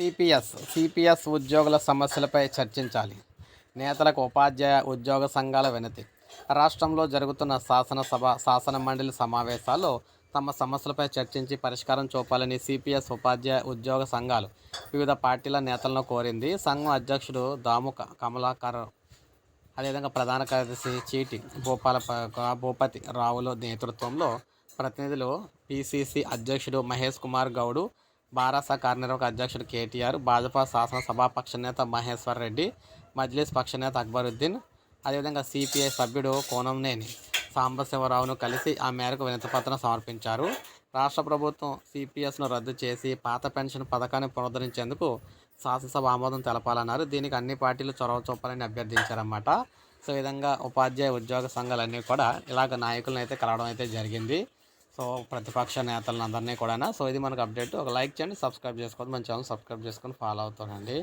CPS CPS ఉద్యోగుల సమస్యలపై చర్చించాలి. నేతలకు ఉపాధ్యాయ ఉద్యోగ సంఘాల వినతి. రాష్ట్రంలో జరుగుతున్న శాసనసభ శాసన మండలి సమావేశాల్లో తమ సమస్యలపై చర్చించి పరిష్కారం చూపాలని సిపిఎస్ ఉపాధ్యాయ ఉద్యోగ సంఘాలు వివిధ పార్టీల నేతలను కోరింది సంఘం అధ్యక్షుడు దాము కమలాకర్. అదేవిధంగా ప్రధాన కార్యదర్శి చీటి భూపాల భూపతి రావుల నేతృత్వంలో ప్రతినిధులు పిసిసి అధ్యక్షుడు మహేష్ కుమార్ గౌడు బారాస కార్యనిర్వాహక అధ్యక్షుడు కేటీఆర్ భాజపా శాసనసభాపక్ష నేత మహేశ్వర్ రెడ్డి మజ్లిస్ పక్షనేత అక్బరుద్దీన్ అదేవిధంగా సిపిఐ సభ్యుడు కోనంనేని సాంబశివరావును కలిసి ఆ మేరకు వినతిపత్రం సమర్పించారు. రాష్ట్ర ప్రభుత్వం సిపిఎస్ను రద్దు చేసి పాత పెన్షన్ పథకాన్ని పునరుద్ధరించేందుకు శాసనసభ ఆమోదం తెలపాలన్నారు. దీనికి అన్ని పార్టీలు చొరవ చూపాలని అభ్యర్థించారన్నమాట. సో ఈ విధంగా ఉపాధ్యాయ ఉద్యోగ సంఘాలన్నీ కూడా ఇలాగ నాయకులను అయితే కలవడం అయితే జరిగింది. సో ప్రతిపక్ష నేతలను అందరినీ కూడా సో ఇది మనకు అప్డేట్. ఒక లైక్ చేయండి సబ్స్క్రైబ్ చేసుకోవద్దు. మన ఛానల్ సబ్స్క్రైబ్ చేసుకొని ఫాలో అవుతానండి